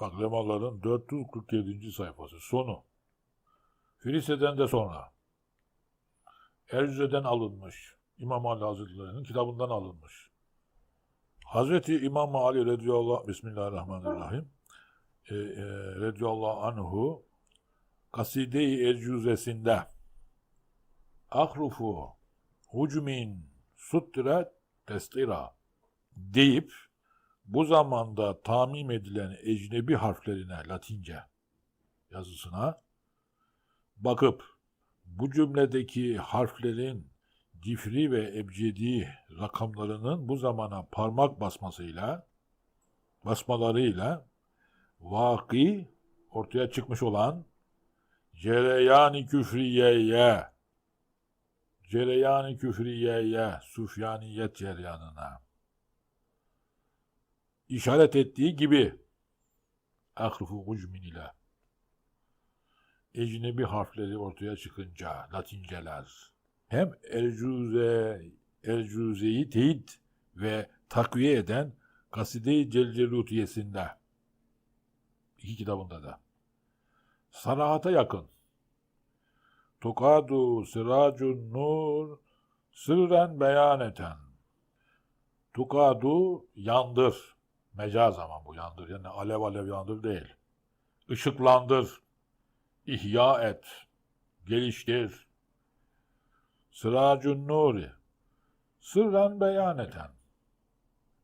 Bak Lemaların 447. sayfası sonu. Filise'den de sonra. Ercüze'den alınmış. İmam Ali Hazretleri'nin kitabından alınmış. Hazreti İmam Ali radıyallahu Bismillahirrahmanirrahim. E, e, radıyallahu anhu Kaside-i Ercüzesinde ahrufu hucmin sutre testira deyip bu zamanda tamim edilen ecnebi harflerine Latince yazısına bakıp bu cümledeki harflerin difri ve ebcedi rakamlarının bu zamana parmak basmasıyla basmalarıyla vaki ortaya çıkmış olan cereyani küfriyeye cereyani küfriyeye sufyaniyet cereyanına işaret ettiği gibi. Ahrufu ucmin ile ecnebi harfleri ortaya çıkınca Latinceler hem ercuze ercuzeyi teyit ve takviye eden Kaside-i Celcelutiyesinde. İki kitabında da. Sarahata yakın. Tukadu siracun nur sırren beyaneten. Tukadu yandır. Mecaz ama bu yandır. Yani alev alev yandır değil. Işıklandır. ihya et. Geliştir. Sıracun nuri. Sırren beyaneten.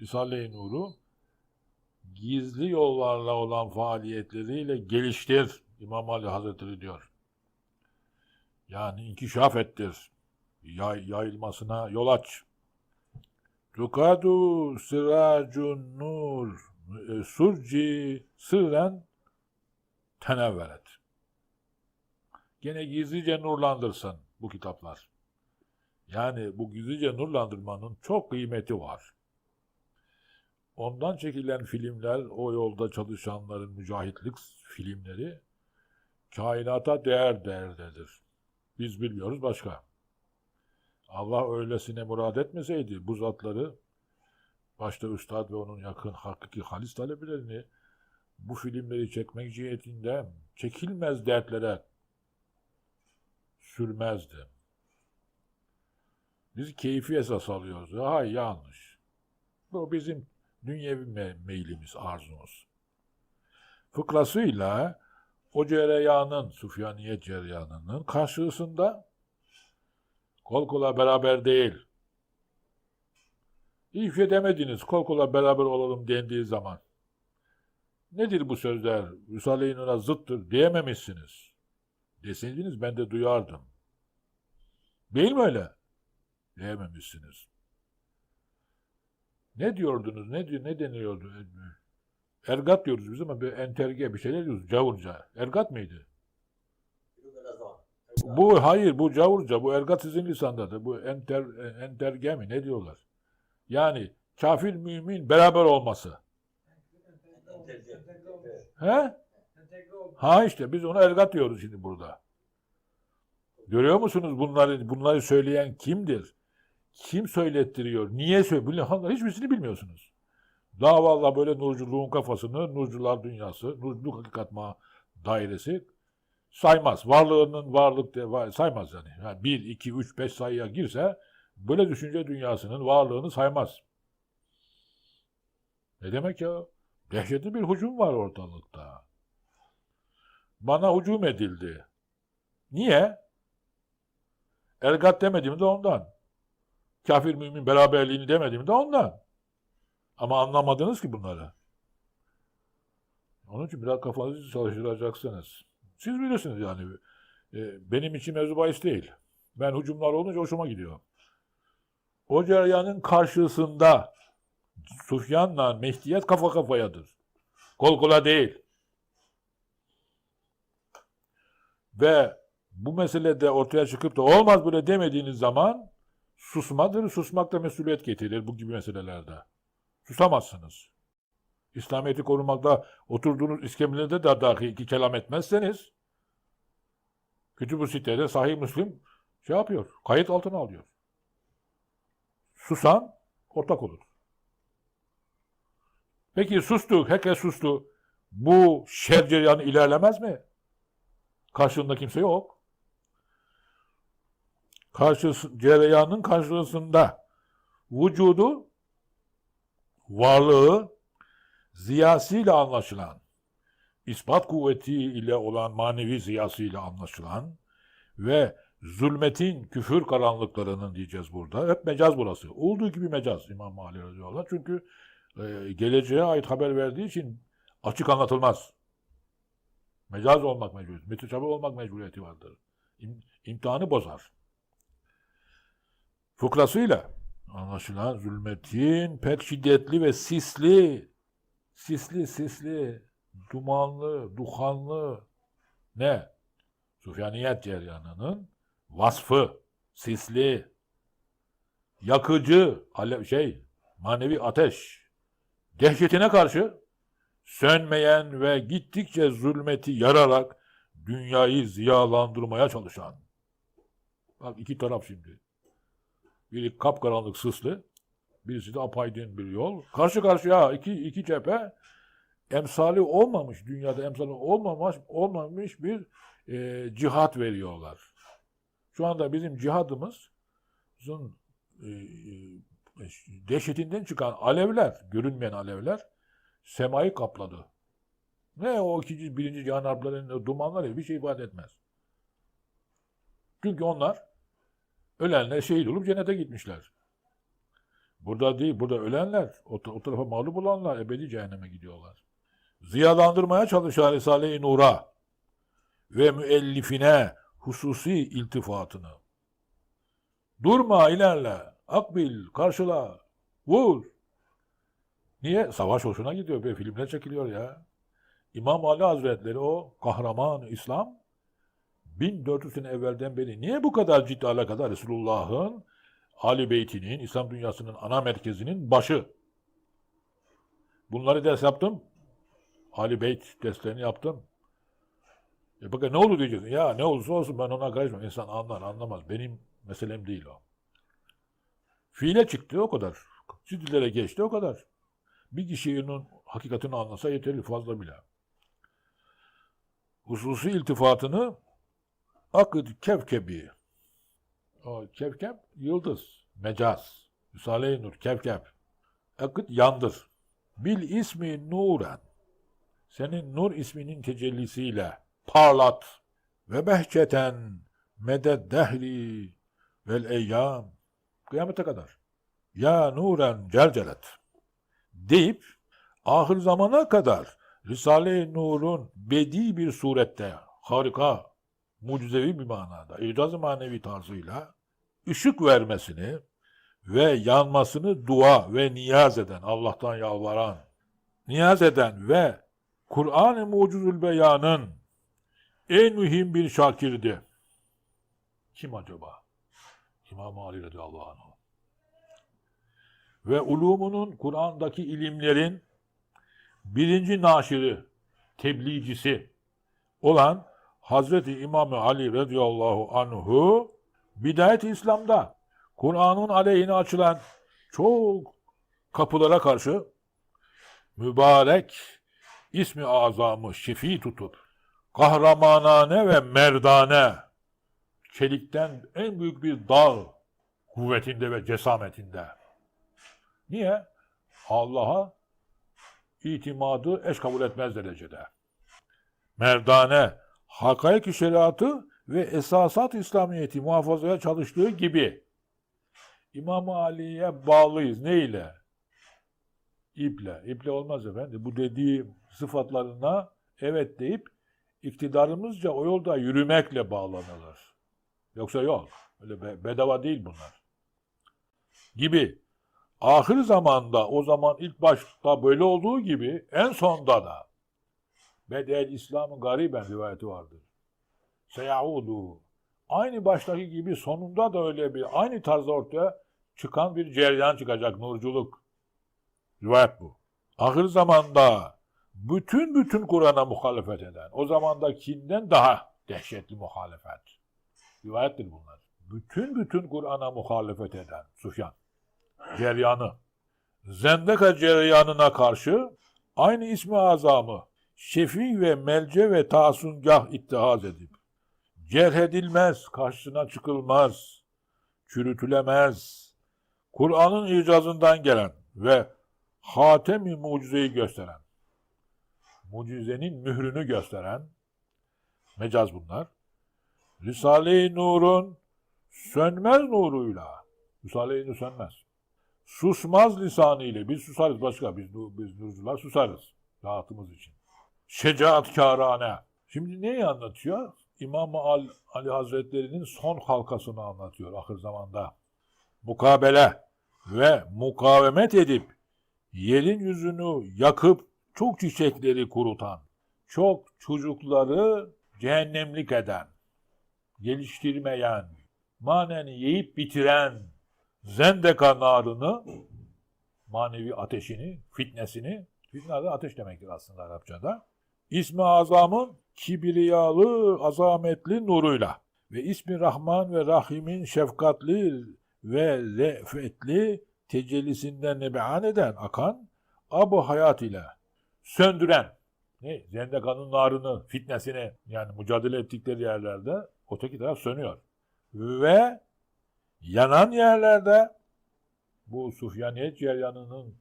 Risale-i Nur'u gizli yollarla olan faaliyetleriyle geliştir. İmam Ali Hazretleri diyor. Yani inkişaf ettir. Yay, yayılmasına yol aç. Tukadu siracun nur e, surci sırren tenevveret. Gene gizlice nurlandırsın bu kitaplar. Yani bu gizlice nurlandırmanın çok kıymeti var. Ondan çekilen filmler, o yolda çalışanların mücahitlik filmleri kainata değer değerdedir. Biz bilmiyoruz başka. Allah öylesine murad etmeseydi bu zatları başta üstad ve onun yakın hakiki halis talebelerini bu filmleri çekmek cihetinde çekilmez dertlere sürmezdi. Biz keyfi esas alıyoruz. Hayır yanlış. Bu bizim dünyevi me- meylimiz, arzumuz. Fıkrasıyla o cereyanın, Sufyaniyet cereyanının karşısında kol kola beraber değil. Hiçbir şey demediniz, kol kola beraber olalım dendiği zaman. Nedir bu sözler? Risale-i Nur'a zıttır diyememişsiniz. Deseydiniz ben de duyardım. Değil mi öyle? Diyememişsiniz. Ne diyordunuz? Ne? Ne deniyordu? Ergat diyoruz biz ama bir enterge bir şeyler diyoruz. Cavurca. Ergat mıydı? Bu hayır bu cavurca. Bu ergat sizin lisandadır. Bu enter, enterge mi? Ne diyorlar? Yani kafir mümin beraber olması. He? Ha işte biz ona ergat diyoruz şimdi burada. Görüyor musunuz bunları bunları söyleyen kimdir? Kim söylettiriyor? Niye söylüyor? Bunlar hiçbirisini bilmiyorsunuz. Daha vallahi böyle nurculuğun kafasını, nurcular dünyası, nurculuk hakikat dairesi saymaz. Varlığının varlık de, saymaz yani. yani. 1, 2, 3, 5 sayıya girse böyle düşünce dünyasının varlığını saymaz. Ne demek ya? Dehşetli bir hücum var ortalıkta. Bana hücum edildi. Niye? Ergat demedim de ondan. Kafir mümin beraberliğini demedim de ondan. Ama anlamadınız ki bunları. Onun için biraz kafanızı çalıştıracaksınız. Siz bilirsiniz yani. E, benim için mevzu bahis değil. Ben hücumlar olunca hoşuma gidiyor. O cereyanın karşısında Sufyan'la Mehdiyet kafa kafayadır. Kol kola değil. Ve bu meselede ortaya çıkıp da olmaz böyle demediğiniz zaman susmadır. Susmak da mesuliyet getirir bu gibi meselelerde. Susamazsınız. İslamiyet'i korumakta oturduğunuz iskemlede de dahi iki kelam etmezseniz Kütüb-ü Sitte'de Sahih Müslim şey yapıyor, kayıt altına alıyor. Susan ortak olur. Peki sustu, herkes sustu. bu şer cereyanı ilerlemez mi? Karşılığında kimse yok. Karşısı, cereyanın karşısında vücudu, varlığı, ziyasıyla anlaşılan, ispat kuvveti ile olan manevi ziyasıyla anlaşılan ve zulmetin, küfür karanlıklarının diyeceğiz burada. Hep mecaz burası. Olduğu gibi mecaz İmam Ali Radıyallahu. Çünkü e, geleceğe ait haber verdiği için açık anlatılmaz. Mecaz olmak mecburiyeti, müteşabih olmak mecburiyeti vardır. İm, imtihanı bozar. Fıkrasıyla anlaşılan zulmetin pek şiddetli ve sisli, sisli, sisli, dumanlı, duhanlı ne? Sufyaniyet ceryanının vasfı, sisli, yakıcı, alev, şey, manevi ateş, dehşetine karşı sönmeyen ve gittikçe zulmeti yararak dünyayı ziyalandırmaya çalışan. Bak iki taraf şimdi. Biri kapkaranlık sıslı, birisi de apaydın bir yol. Karşı karşıya iki, iki cephe emsali olmamış, dünyada emsali olmamış, olmamış bir e, cihat veriyorlar. Şu anda bizim cihadımızın e, e, dehşetinden çıkan alevler, görünmeyen alevler semayı kapladı. Ne o ikinci, birinci cihan harplerinin dumanları bir şey ifade etmez. Çünkü onlar ölenler şehit olup cennete gitmişler. Burada değil, burada ölenler, o, o tarafa mağlup olanlar ebedi cehenneme gidiyorlar. Ziyalandırmaya çalışan Risale-i Nur'a ve müellifine hususi iltifatını. Durma ilerle, akbil, karşıla, vur. Niye? Savaş hoşuna gidiyor. Böyle filmler çekiliyor ya. İmam Ali Hazretleri o kahraman İslam 1400 sene evvelden beri niye bu kadar ciddi alakadar Resulullah'ın Ali Beytinin, İslam dünyasının ana merkezinin başı. Bunları ders yaptım. Ali Beyt derslerini yaptım. E bakın ne olur diyeceksin. Ya ne olursa olsun ben ona karışmam. İnsan anlar anlamaz. Benim meselem değil o. Fiile çıktı o kadar. Ciddilere geçti o kadar. Bir kişinin hakikatini anlasa yeterli fazla bile. Hususi iltifatını akıd kevkebi. O kevkep yıldız, mecaz. Risale-i Nur kevkep. Akıd yandır. Bil ismi nuren. Senin nur isminin tecellisiyle parlat. Ve behçeten meded dehri vel eyyam. Kıyamete kadar. Ya nuren celcelet. Deyip ahir zamana kadar Risale-i Nur'un bedi bir surette harika, mucizevi bir manada, icaz-ı manevi tarzıyla ışık vermesini ve yanmasını dua ve niyaz eden, Allah'tan yalvaran, niyaz eden ve Kur'an-ı Mucizül Beyan'ın en mühim bir şakirdi. Kim acaba? İmam Ali radıyallahu anh. Ve ulumunun, Kur'an'daki ilimlerin birinci naşiri, tebliğcisi olan Hazreti İmam Ali radıyallahu anhu bidayet İslam'da Kur'an'ın aleyhine açılan çok kapılara karşı mübarek ismi azamı şefi tutup kahramanane ve merdane çelikten en büyük bir dağ kuvvetinde ve cesametinde. Niye? Allah'a itimadı eş kabul etmez derecede. Merdane, hakaik şeriatı ve esasat İslamiyeti muhafazaya çalıştığı gibi İmam Ali'ye bağlıyız. Ne ile? İple. İple olmaz efendim. Bu dediği sıfatlarına evet deyip iktidarımızca o yolda yürümekle bağlanılır. Yoksa yok. Öyle be- bedava değil bunlar. Gibi. Ahir zamanda o zaman ilk başta böyle olduğu gibi en sonda da Bedel İslam'ın gariben rivayeti vardır. Seyaudu. Aynı baştaki gibi sonunda da öyle bir aynı tarzda ortaya çıkan bir cereyan çıkacak nurculuk. Rivayet bu. Ahir zamanda bütün bütün Kur'an'a muhalefet eden, o zamandakinden daha dehşetli muhalefet. Rivayettir bunlar. Bütün bütün Kur'an'a muhalefet eden Sufyan cereyanı. Zendeka cereyanına karşı aynı ismi azamı şefi ve melce ve tasungah ittihaz edip, cerh edilmez, karşısına çıkılmaz, çürütülemez, Kur'an'ın icazından gelen ve hatemi mucizeyi gösteren, mucizenin mührünü gösteren, mecaz bunlar, Risale-i Nur'un sönmez nuruyla, Risale-i Nur sönmez, susmaz lisanı ile, biz susarız başka, biz, biz nurcular susarız, rahatımız için. Şecaatkârane. Şimdi neyi anlatıyor? İmam Ali, Ali Hazretleri'nin son halkasını anlatıyor ahir zamanda. Mukabele ve mukavemet edip yerin yüzünü yakıp çok çiçekleri kurutan, çok çocukları cehennemlik eden, geliştirmeyen, manen yiyip bitiren zendeka narını, manevi ateşini, fitnesini, fitne de ateş demektir aslında Arapçada, İsmi Azam'ın kibriyalı, azametli nuruyla ve İsmi Rahman ve Rahim'in şefkatli ve re'fetli tecellisinden nebean eden, akan, abu hayat ile söndüren, ne? Zendekanın narını, fitnesini yani mücadele ettikleri yerlerde öteki taraf sönüyor. Ve yanan yerlerde bu Sufyaniyet ceryanının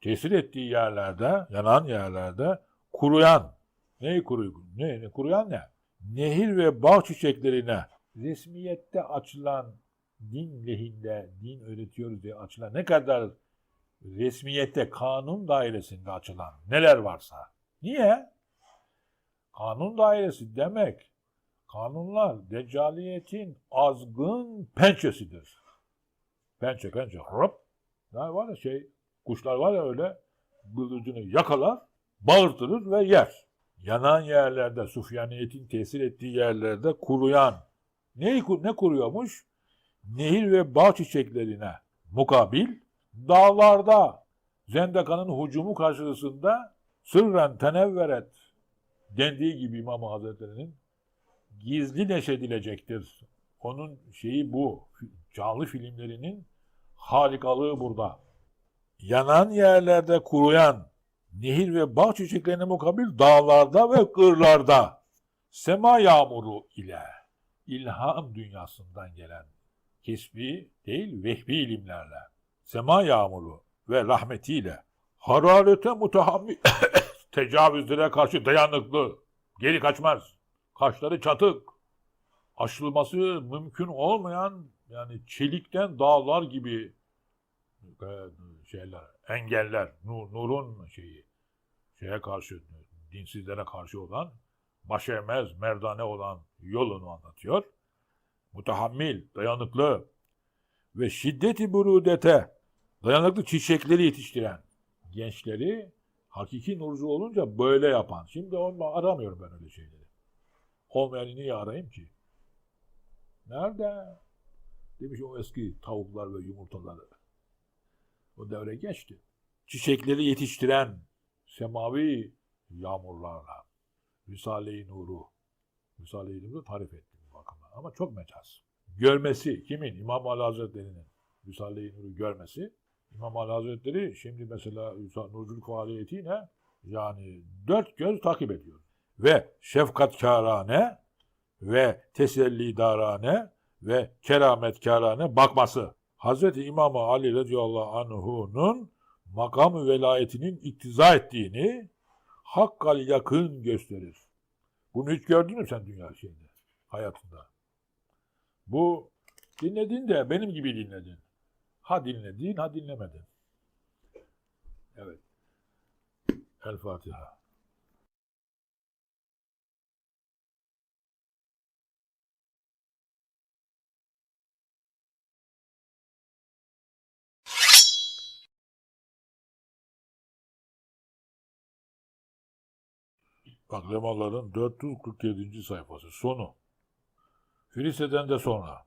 tesir ettiği yerlerde, yanan yerlerde kuruyan, neyi kuruyor? Ne, ne kuruyan ne? Nehir ve bağ çiçeklerine resmiyette açılan din lehinde, din öğretiyoruz diye açılan ne kadar resmiyette, kanun dairesinde açılan neler varsa. Niye? Kanun dairesi demek, kanunlar deccaliyetin azgın pençesidir. Pençe, pençe, hop. Ne var ya şey, kuşlar var ya öyle, bıldırcını yakalar, bağırtırır ve yer. Yanan yerlerde, Sufyaniyetin tesir ettiği yerlerde kuruyan, neyi, ne kuruyormuş? Nehir ve bağ çiçeklerine mukabil, dağlarda Zendaka'nın hücumu karşısında sırren tenevveret dendiği gibi İmam Hazretleri'nin gizli neşedilecektir. Onun şeyi bu. Canlı filmlerinin harikalığı burada. Yanan yerlerde kuruyan nehir ve bağ çiçeklerine mukabil dağlarda ve kırlarda. Sema yağmuru ile ilham dünyasından gelen kesbi değil vehbi ilimlerle sema yağmuru ve rahmetiyle hararete mutahammil tecavüzlere karşı dayanıklı geri kaçmaz kaşları çatık aşılması mümkün olmayan yani çelikten dağlar gibi e, şeyler engeller nur, nurun şeyi şeye karşı dinsizlere karşı olan başemez merdane olan yolunu anlatıyor mutahammil, dayanıklı ve şiddeti burudete dayanıklı çiçekleri yetiştiren gençleri hakiki nurcu olunca böyle yapan. Şimdi onu aramıyorum ben öyle şeyleri. Olmayanı niye arayayım ki? Nerede? Demiş o eski tavuklar ve yumurtaları. O devre geçti. Çiçekleri yetiştiren semavi yağmurlarla Risale-i Nur'u Risale-i Nur'u tarif etti bu bakımdan. Ama çok mecaz. Görmesi kimin? İmam Ali Hazretleri'nin Risale-i Nur'u görmesi. İmam Ali Hazretleri şimdi mesela nurculuk faaliyetiyle yani dört göz takip ediyor. Ve şefkatkârane ve tesellidarane ve kerametkârane bakması. Hazreti İmam Ali radıyallahu anhu'nun makam velayetinin iktiza ettiğini hakkal yakın gösterir. Bunu hiç gördün mü sen dünya şeyinde, hayatında? Bu dinledin de benim gibi dinledin. Ha dinledin, ha dinlemedin. Evet. El Fatiha. Bak Lemaların 447. sayfası sonu. Filise'den de sonra.